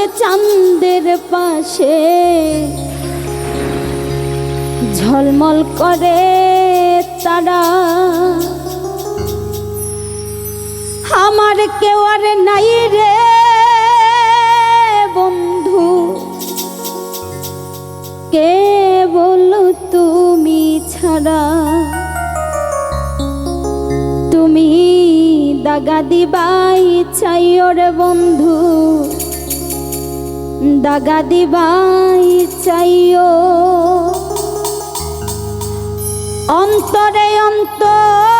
আকাশে চাঁদের পাশে ঝলমল করে তারা। আমার কেউ আর নাই রে বন্ধু। কে বলো তুমি ছাড়া। তুমি দাগা দিবাই চাইও রে বন্ধু। দাগা দিবাই চাইও। অন্তরে অন্তর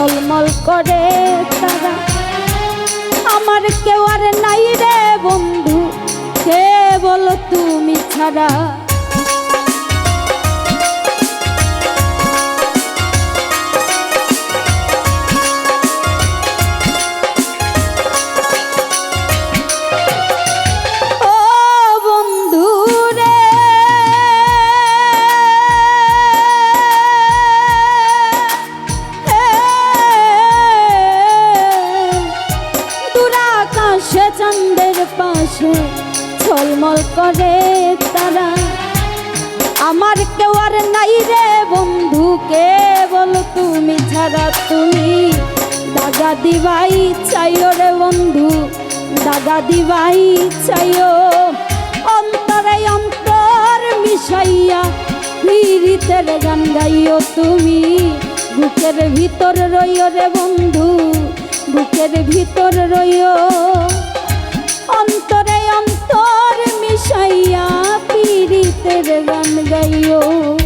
ঝলমল করে তারা। আমার কেউ আর নাই রে বন্ধু কে বলো তুমি ছাড়া। চন্দ্রের পাশে ঝলমল করে তারা। আমার কেউ আর নাই রে বন্ধু কে বলো তুমি ছাড়া তুমি। দাগা দিবাই চাইও রে বন্ধু দাগা দিবাই চাইও। অন্তরে অন্তর মিশাইয়া পীড়িতের গান গাইও তুমি। বুকের ভিতর রইও রে বন্ধু, বুকের ভিতর রইও। গান গাইও।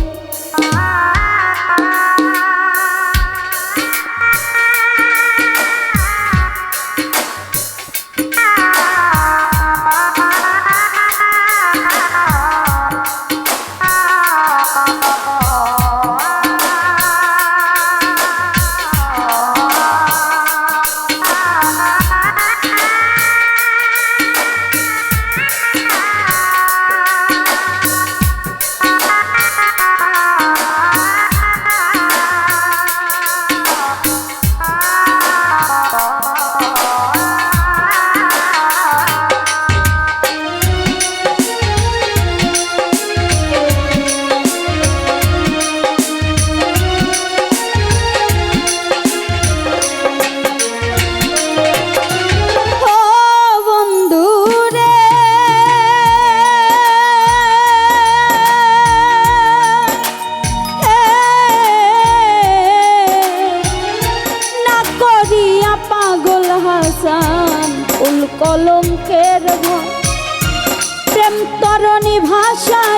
কলঙ্কের প্রেম তরণী ভাসাইলাম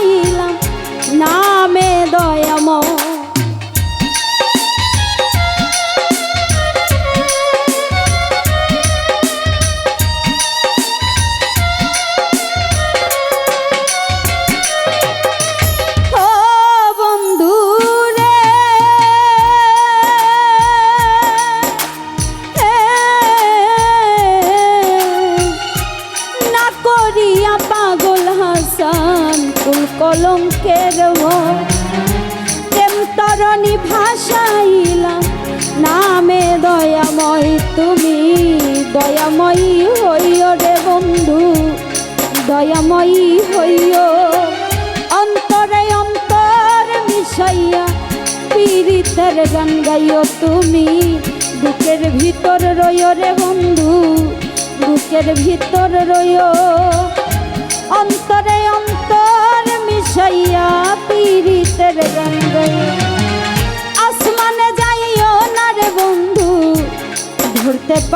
ভাসাইলাম, নামে দয়াময় তুমি, দয়াময়ী হইও রে বন্ধু, দয়াময়ী হইও। অন্তরে অন্তর মিশাইয়া পীড়িতের গান গাইও তুমি, বুকের ভিতর রইও রে বন্ধু, বুকের ভিতর রইও। অন্তরে অন্তর মিশাইয়া পীড়িতের গান গাইও।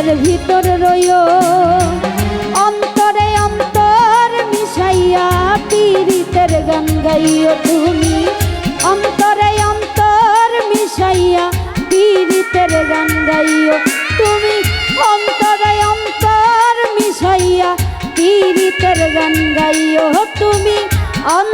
বুকের ভিতর রইও। অন্তরে অন্তর মিশাইয়া পীড়িতের গান গাইও তুমি। অন্তরে অন্তর মিশাইয়া পীড়িতের গান গাইও তুমি। অন্তরে অন্তর মিশাইয়া পীড়িতের গান গাইও তুমি। অন্তরে